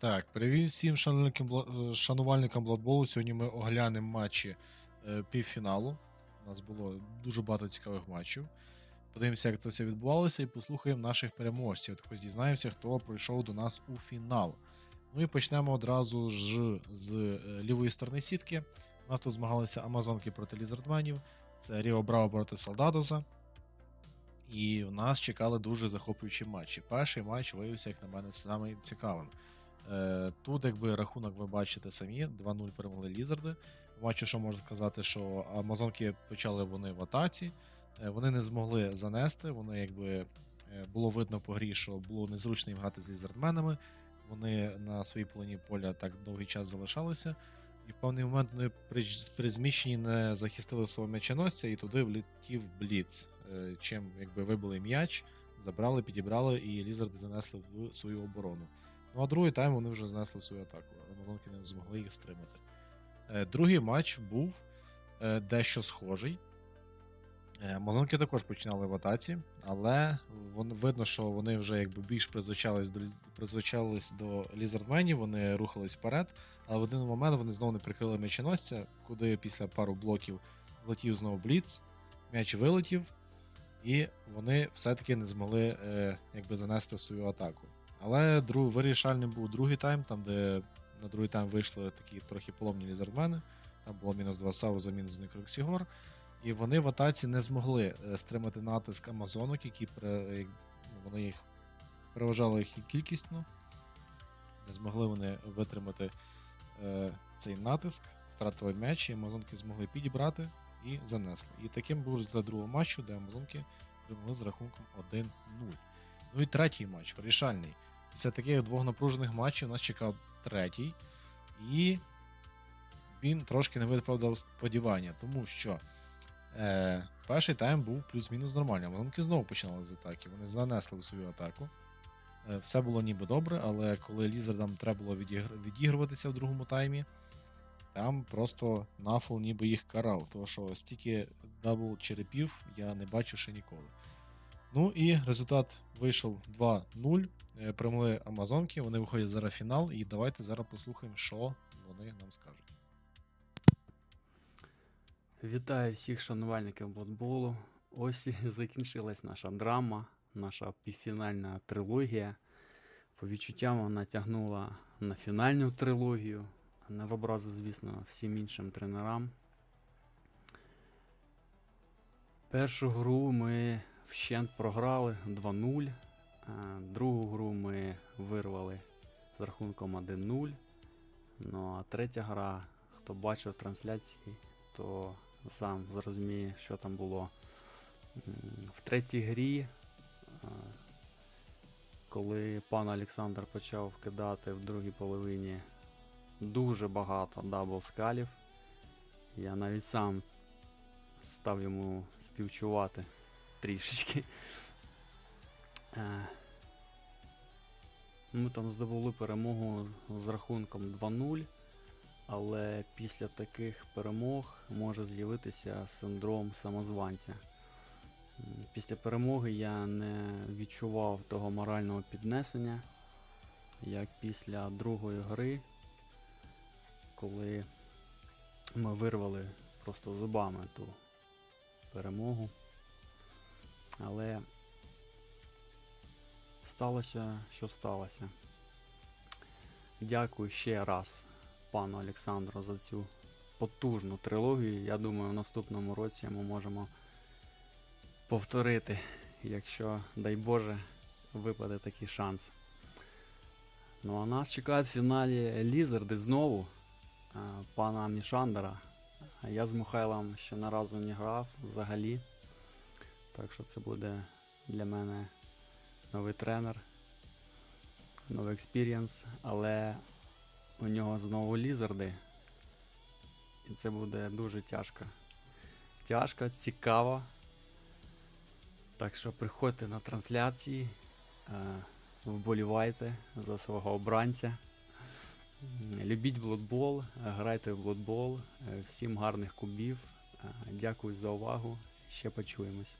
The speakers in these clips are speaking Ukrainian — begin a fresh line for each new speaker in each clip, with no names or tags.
Так, привіт всім шанувальникам, е, шанувальникам Бладболу. Сьогодні ми оглянемо матчі е, півфіналу. У нас було дуже багато цікавих матчів. Подивимося, як це все відбувалося, і послухаємо наших переможців. Також дізнаємося, хто пройшов до нас у фінал. Ну і почнемо одразу ж з е, лівої сторони сітки. У нас тут змагалися Амазонки проти Лізардменів, це Ріо Браво проти Солдадоса. І в нас чекали дуже захоплюючі матчі. Перший матч виявився, як на мене, самим цікавим. Е, Тут, якби рахунок ви бачите самі, 2-0 перемогли Лізарди. Матчі, що можна сказати, що Амазонки почали вони в атаці, е, вони не змогли занести. Вони якби е, було видно по грі, що було незручно їм грати з лізардменами. Вони на своїй половині поля так довгий час залишалися. І в певний момент вони при, при зміщенні не захистили свого м'яченосця, і туди влетів Бліц. Чим якби вибили м'яч, забрали, підібрали, і лізарди занесли в свою оборону. Ну а другий тайм вони вже знесли свою атаку. але Амазонки не змогли їх стримати. Е, Другий матч був е, дещо схожий. Е, Амазонки також починали в атаці, але вон, видно, що вони вже якби більш призвичались до, призвичались до лізардменів, вони рухались вперед, але в один момент вони знову не прикрили м'яченосця, куди після пару блоків влетів знову Бліц, м'яч вилетів, і вони все-таки не змогли е, якби занести в свою атаку. Але друг, вирішальним був другий тайм, там, де на другий тайм вийшли такі трохи поломні лізардмени. Там було мінус 2 саву за мінус Некроксігор. І вони в атаці не змогли е, стримати натиск Амазонок, які при, ну, вони їх переважали їх кількісно. Не змогли вони витримати е, цей натиск, втратили м'яч, і Амазонки змогли підібрати і занесли. І таким був результат другого матчу, де Амазонки перемогли з рахунком 1-0. Ну і третій матч, вирішальний. Після таких двох напружених матчів нас чекав третій. І він трошки не виправдав сподівання, тому що е, перший тайм був плюс-мінус нормальний. Амазонки знову починали з атаки. Вони занесли в свою атаку. Е, все було ніби добре, але коли лізардам треба було відігр- відігруватися в другому таймі, там просто нафл ніби їх карав. Тому що стільки дабл черепів я не бачив ще ніколи. Ну і результат вийшов 2-0. Е, Амазонки, вони виходять зараз в фінал, і давайте зараз послухаємо, що вони нам скажуть.
Вітаю всіх шанувальників футболу. Ось і закінчилась наша драма, наша півфінальна трилогія. По відчуттям вона тягнула на фінальну трилогію, не в образу, звісно, всім іншим тренерам. Першу гру ми вщент програли 2-0. Другу гру ми вирвали з рахунком 1-0. Ну а третя гра, хто бачив трансляції, то сам зрозуміє, що там було. В третій грі, коли пан Олександр почав кидати в другій половині дуже багато даблскалів, я навіть сам став йому співчувати трішечки. Е, Ми там здобули перемогу з рахунком 2-0. Але після таких перемог може з'явитися синдром самозванця. Після перемоги я не відчував того морального піднесення, як після другої гри, коли ми вирвали просто зубами ту перемогу. Але сталося, що сталося. Дякую ще раз пану Олександру за цю потужну трилогію. Я думаю, в наступному році ми можемо повторити, якщо, дай Боже, випаде такий шанс. Ну а нас чекають в фіналі Лізарди знову пана Мішандера. Я з Михайлом ще на разу не грав взагалі. Так що це буде для мене новий тренер, новий експірієнс, але у нього знову лізарди. І це буде дуже тяжко. Тяжко, цікаво. Так що приходьте на трансляції, е, вболівайте за свого обранця. Любіть блудбол, грайте в блудбол. Е, Всім гарних кубів. Е, Дякую за увагу. Ще почуємось.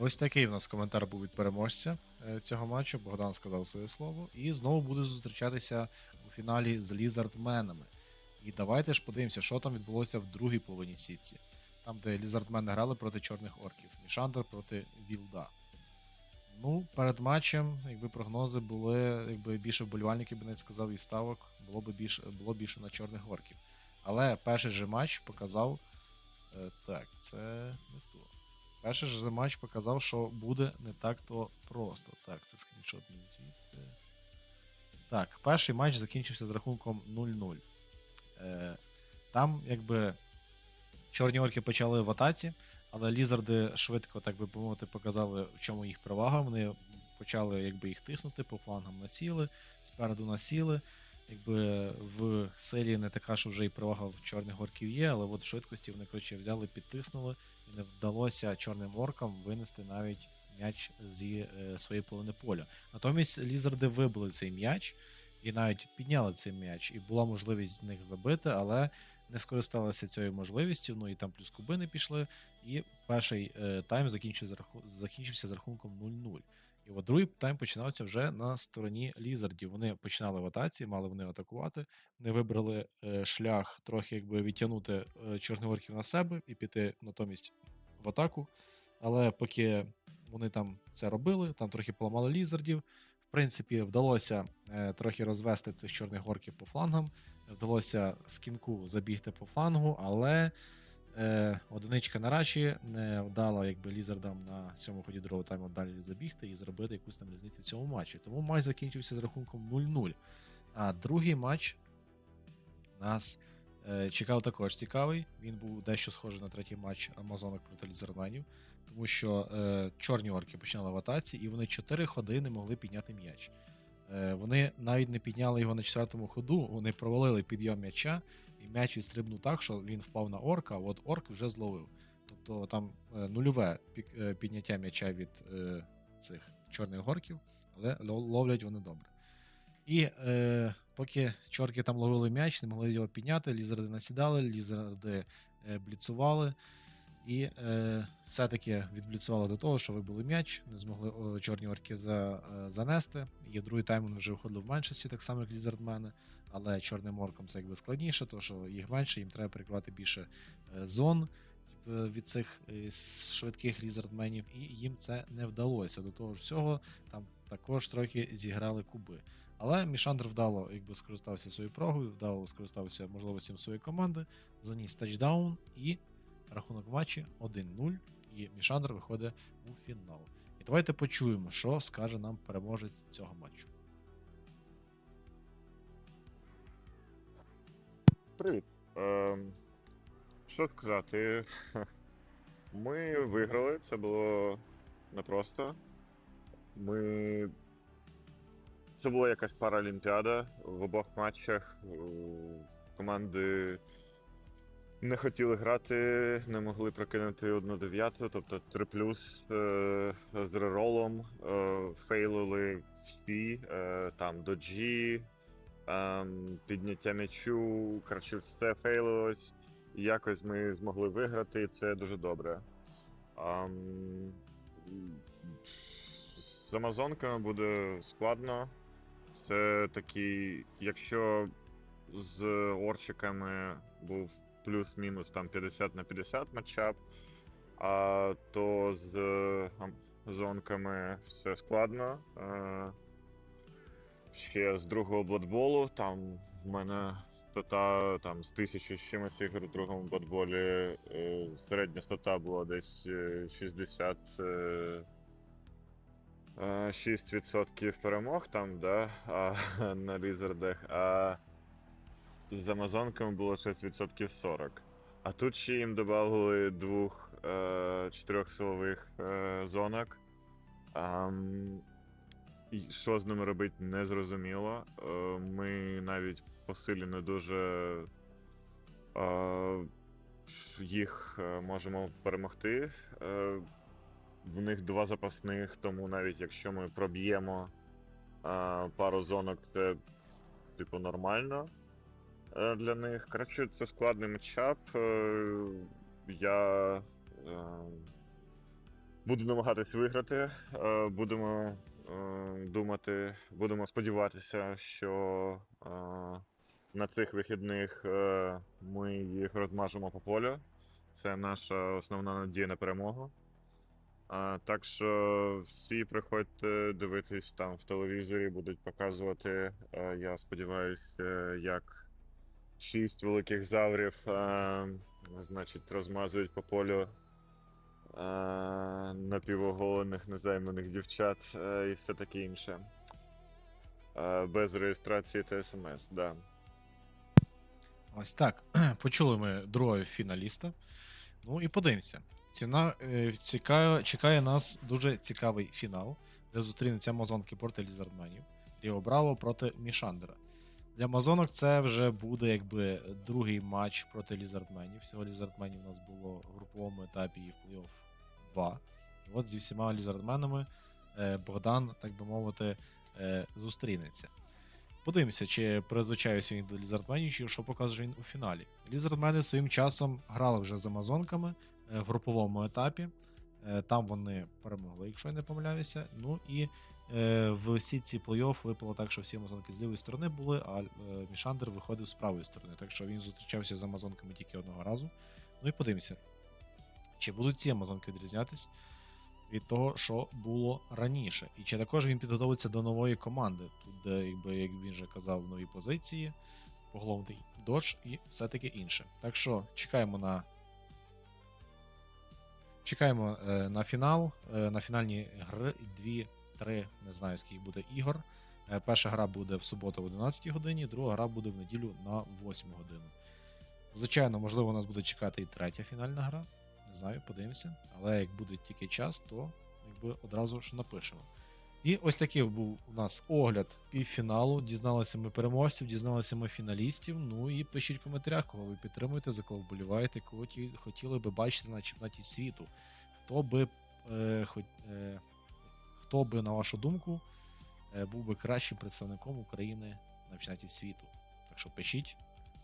Ось такий в нас коментар був від переможця е, цього матчу. Богдан сказав своє слово. І знову буде зустрічатися у фіналі з лізардменами. І давайте ж подивимося, що там відбулося в другій половині сітці. Там, де лізардмени грали проти чорних орків. Мішандр проти Вілда. Ну, перед матчем, якби прогнози були, якби більше вболівальників би навіть сказав і ставок, було б більше, було більше на чорних орків. Але перший же матч показав. Е, так, це не то. Перший же матч показав, що буде не так то просто. Так, це скріншот не звідси. Так, перший матч закінчився з рахунком 0-0. Е, там, якби, чорні орки почали в атаці, але лізарди швидко, так би мовити, показали, в чому їх перевага. Вони почали якби, їх тиснути, по флангам насіли, спереду насіли. Якби в силі не така, що вже і перевага в чорних орків є, але от в швидкості вони коротше, взяли, підтиснули, і не вдалося чорним оркам винести навіть м'яч зі е, своєї половини поля. Натомість лізарди вибили цей м'яч і навіть підняли цей м'яч, і була можливість з них забити, але не скористалися цією можливістю. Ну і там плюс куби не пішли. І перший е, тайм закінчився з рахунком 0-0. І от другий тайм починався вже на стороні лізардів. Вони починали в атаці, мали вони атакувати. Вони вибрали е, шлях трохи якби відтягнути е, чорних орків на себе і піти натомість в атаку. Але поки вони там це робили, там трохи поламали лізардів. В принципі, вдалося е, трохи розвести цих чорних орків по флангам. Вдалося скінку забігти по флангу, але е, одиничка на не вдала якби лізардам на цьому ході другого тайму далі забігти і зробити якусь там різницю в цьому матчі. Тому матч закінчився з рахунком 0-0. А другий матч нас е, чекав також цікавий. Він був дещо схожий на третій матч Амазонок проти лізерменів, тому що е, чорні орки починали в атаці, і вони 4 ходи не могли підняти м'яч. Е, вони навіть не підняли його на четвертому ходу, вони провалили підйом м'яча, і м'яч відстрибнув так, що він впав на орка, а от орк вже зловив. Тобто там е, нульове е, підняття м'яча від е, цих чорних горків, але ло- ловлять вони добре. І е, поки чорки там ловили м'яч, не могли його підняти, лізерди насідали, лізерди бліцували. І е, все-таки відбліцували до того, що вибили м'яч, не змогли чорні орки за, е, занести. І другий тайм вони вже виходили в меншості, так само як лізардмени. Але чорним оркам це якби складніше, тому що їх менше, їм треба перекривати більше е, зон е, від цих е, швидких лізардменів, і їм це не вдалося. До того ж всього, там також трохи зіграли куби. Але Мішандр вдало якби скористався своєю прогою, вдало скористався можливостям своєї команди, заніс тачдаун і рахунок матчі 1-0. І Мішандр виходить у фінал. І давайте почуємо, що скаже нам переможець цього матчу.
Привіт. Ем, що сказати? Ми виграли, це було непросто. Ми. Це була якась паралімпіада в обох матчах. Команди не хотіли грати, не могли прокинути одну дев'яту, тобто 3 плюс е, з реролом, е, фейлили всі, е, там доджі, ем, підняття м'ячу, коротше, все фейлилось. Якось ми змогли виграти, і це дуже добре. Ем, з Амазонками буде складно. Це такий, якщо з орчиками був плюс-мінус там 50 на 50 матчап, а то з Амазонками все складно. Е, ще з другого бладболу. Там в мене стата там з тисячі з чимось ігор в другому бладболі. Е, середня стата була десь е, 60. Е, е, 6% перемог там, да, а, на лізардах, а з Амазонками було 6% 40. А тут ще їм додали двох е, чотирьох силових е, зонок. Ам, що з ними робити, не зрозуміло. Е, Ми навіть по силі не дуже е, їх е, можемо перемогти. Е, В них два запасних, тому навіть якщо ми проб'ємо е, пару зонок, це типу нормально для них. Коротше, це складний матчап. Е, Я. е, Буду намагатись виграти. Е, Будемо е, думати, будемо сподіватися, що е, на цих вихідних е, ми їх розмажемо по полю. Це наша основна надія на перемогу. А, так що всі приходьте дивитись там в телевізорі, будуть показувати. е, я сподіваюся, як шість великих заврів, е, значить, розмазують по полю е, напівоголених незайманих дівчат е, і все таке інше. Е, без реєстрації та смс, да.
Ось так. Почули ми другого фіналіста. Ну і подивимося. Ціна е, чекає нас дуже цікавий фінал, де зустрінуться Амазонки проти Лізардменів. Ріо Браво проти Мішандера. Для Амазонок це вже буде якби другий матч проти Лізардменів. Всього Лізардменів у нас було в груповому етапі і в плей-офф 2. І от зі всіма лізардменами е, Богдан, так би мовити, е, зустрінеться. Подивимося, чи призвичаюся він до лізардменів, чи що покаже він у фіналі. Лізардмени своїм часом грали вже з Амазонками е, в груповому етапі. Там вони перемогли, якщо я не помиляюся. Ну і в сітці плей-офф випало так, що всі Амазонки з лівої сторони були, а е, Мішандер виходив з правої сторони. Так що він зустрічався з Амазонками тільки одного разу. Ну і подивимося, чи будуть ці Амазонки відрізнятись від того, що було раніше. І чи також він підготовиться до нової команди. Тут, де, якби, як він вже казав, нові позиції, поголовний додж і все таке інше. Так що чекаємо на. Чекаємо е, на фінал. Е, на фінальні гри 2-3, не знаю скільки буде ігор. Е, перша гра буде в суботу в 11 годині, друга гра буде в неділю на 8 годину. Звичайно, можливо, нас буде чекати і третя фінальна гра. Не знаю, подивимося. Але як буде тільки час, то якби одразу ж напишемо. І ось такий був у нас огляд півфіналу. Дізналися ми переможців, дізналися ми фіналістів. Ну і пишіть в коментарях, кого ви підтримуєте, за кого вболіваєте, кого ті, хотіли би бачити на чемпіонаті світу. Хто би, е, хо, е, хто би, на вашу думку, е, був би кращим представником України на чемпіонаті світу. Так що пишіть.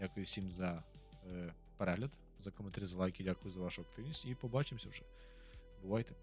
Дякую всім за е, перегляд, за коментарі, за лайки, дякую за вашу активність і побачимося вже. Бувайте!